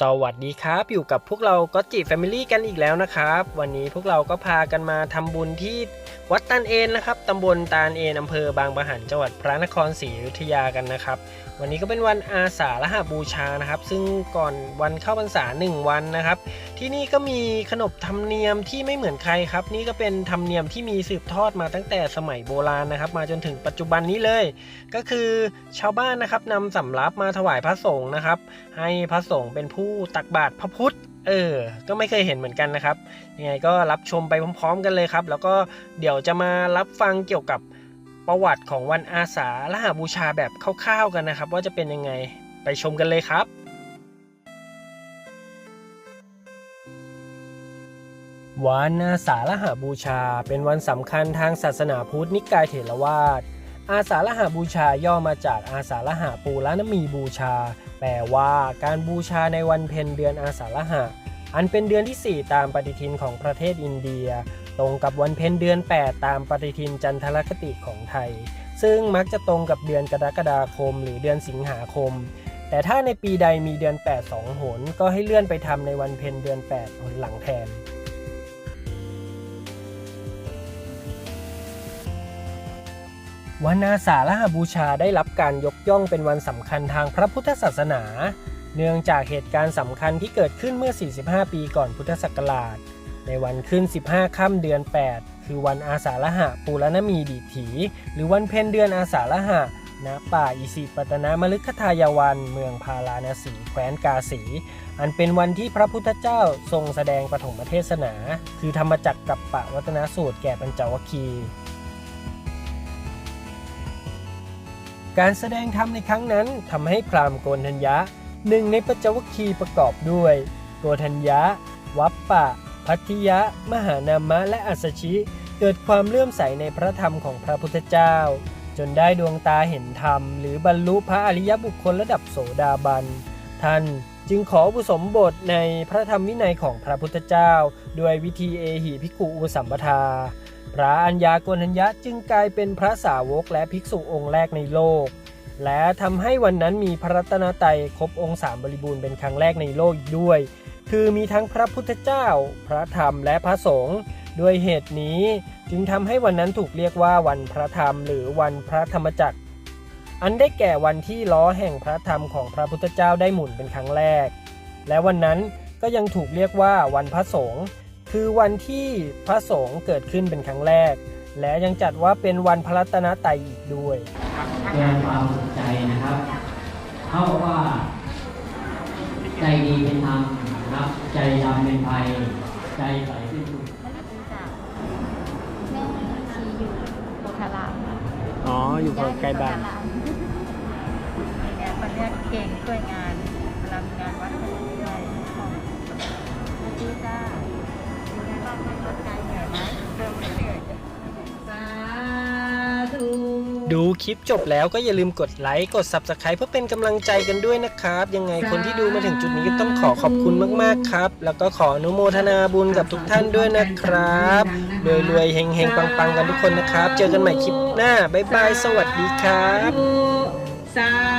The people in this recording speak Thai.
สวัสดีครับ อยู่กับพวกเราก็จิแฟมิลี่กันอีกแล้วนะครับ วันนี้พวกเราก็พากันมาทำบุญที่ วัดตานเอนนะครับตำบลตาลเอนอำเภอบางปะหันจังหวัดพระนครศรีอยุธยากันนะครับ วันนี้ก็เป็นวันอาสาฬหบูชานะครับ ซึ่งก่อนวันเข้าพรรษาหนึ่งวันนะครับ ที่นี่ก็มีขนบธรรมเนียมที่ไม่เหมือนใครครับ นี่ก็เป็นธรรมเนียมที่มีสืบทอดมาตั้งแต่สมัยโบราณนะครับ มาจนถึงปัจจุบันนี้เลย ก็คือชาวบ้านนะครับนำสำรับมาถวายพระสงฆ์นะครับ ให้พระสงฆ์เป็นผู้ตักบาตรพระพุทธ เออ ก็ไม่เคยเห็นเหมือนกันนะครับ ยังไงก็รับชมไปพร้อม ๆ กันเลยครับ แล้วก็เดี๋ยวจะมารับฟังเกี่ยวกับประวัติของวันอาสาฬหบูชาแบบคร่าวๆกันนะครับ ว่าจะเป็นยังไงไปชมกันเลยครับ วันอาสาฬหบูชาเป็นวันสำคัญทางศาสนาพุทธนิกายเถรวาท อาสาฬหาบูชาย่อมาจากอาสาฬหาปูละนมีบูชา แปลว่าการบูชาในวันเพ็ญเดือนอาสาฬหะ อันเป็นเดือนที่ 4 ตามปฏิทินของประเทศอินเดีย ตรงกับวันเพ็ญเดือน 8 ตามปฏิทินจันทรคติของไทย ซึ่งมักจะตรงกับเดือนกรกฎาคม หรือเดือนสิงหาคม แต่ถ้าในปีใดมีเดือน 8 2 หน ก็ให้เลื่อนไปทำในวันเพ็ญเดือน 8 หนหลังแทน วันอาสาฬหบูชาได้รับการยกย่องเป็นวันสำคัญทางพระพุทธศาสนา เนื่องจากเหตุการณ์สำคัญที่เกิดขึ้นเมื่อ 45 ปีก่อนพุทธศักราช ในวันขึ้น 15 ค่ำเดือน 8 คือวันอาสาฬหะปูรณมีดีถี หรือวันเพ็ญเดือนอาสาฬหะณป่าอิสิปตนมฤคทายวัน เมืองพาราณสีแคว้นกาสี อันเป็นวันที่พระพุทธเจ้าทรงแสดงปฐมเทศนา คือธรรมจักรกับปะวัตนสูตรแก่ปัญจวคคีย์ การแสดงธรรมในครั้งนั้นทำให้พราหมณ์โกนทัญญะหนึ่งในปัจจวัคคีประกอบด้วย โกนทัญญะ วัปปะ พัทธิยะ มหานามะ และอัสชิ เกิดความเลื่อมใสในพระธรรมของพระพุทธเจ้า จนได้ดวงตาเห็นธรรม หรือบรรลุพระอริยบุคคลระดับโสดาบัน ท่านจึงขออุสมบทในพระธรรมวินัยของพระพุทธเจ้า ด้วยวิธีเอหิภิกขุอุสัมปทา พระอัญญากณทัญญะจึงกลายเป็นพระสาวกและภิกษุองค์แรกในโลก และทำให้วันนั้นมีพระรัตนตรัยครบองค์สามบริบูรณ์เป็นครั้งแรกในโลกอีกด้วย คือมีทั้งพระพุทธเจ้า พระธรรมและพระสงฆ์ด้วยเหตุนี้จึงทำให้วันนั้นถูกเรียกว่าวันพระธรรม หรือวันพระธรรมจักร อันได้แก่วันที่ล้อแห่งพระธรรมของพระพุทธเจ้าได้หมุนเป็นครั้งแรก และวันนั้นก็ยังถูกเรียกว่าวันพระสงฆ์ คือวันที่พระสงฆ์เกิดขึ้นเป็นครั้งแรก และยังจัดว่าเป็นวันพระรัตนตรัยอีกด้วยแสดงความสนใจนะครับ เท่าว่าใจดีเป็นธรรมนะครับ ใจดำเป็นภัย ใจใสเป็นสุขแม่ชีอยู่โพธารามอ๋อ อยู่ใกล้บ้านเนี่ยคนเนี้ยเก่งช่วยงานเวลามีงานวัดก็จะช่วยของสวัสดีจ้า ดูคลิปจบแล้วก็อย่าลืมกดไลค์กด Subscribe เพื่อเป็นกำลังใจกันด้วยนะครับ ยังไงคนที่ดูมาถึงจุดนี้ก็ต้องขอขอบคุณมากๆครับ แล้วก็ขออนุโมทนาบุญกับทุกท่านด้วยนะครับรวยๆเฮงๆปังๆ กันทุกคนนะครับ เจอกันใหม่คลิปหน้าบ๊ายบายสวัสดีครับ สา